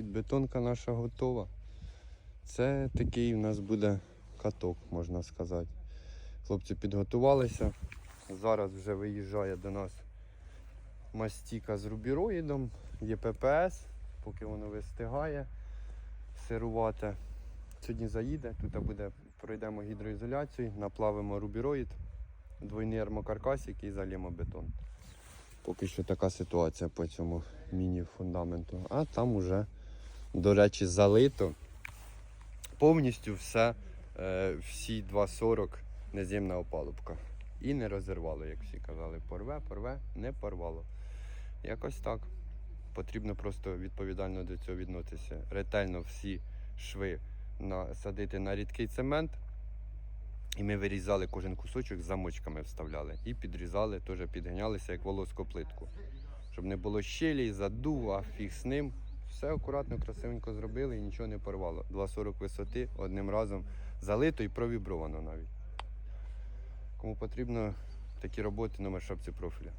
Підбетонка наша готова. Це такий у нас буде каток, можна сказати. Хлопці підготувалися. Зараз вже виїжджає до нас мастіка з рубіроїдом, є ППС, поки воно вистигає, сирувати. Сьогодні заїде, тут буде, пройдемо гідроізоляцію, наплавимо рубіроїд, двойний армокаркас, який залємо бетон. Поки що така ситуація по цьому міні-фундаменту. А там уже, до речі, залито повністю все, е, всі 2,40 неземна опалубка. І не розірвало, як всі казали. Порве, порве, не порвало. Якось так. Потрібно просто відповідально до цього відноситися. Ретельно всі шви насадити на рідкий цемент. І ми вирізали кожен кусочок, замочками вставляли. І підрізали, теж підганялися як волоско плитку. Щоб не було щелі, задув, а фіг з ним. Все акуратно, красивенько зробили і нічого не порвало. 2,40 висоти одним разом залито і провібровано навіть. Кому потрібно такі роботи, на маршрутці профіля.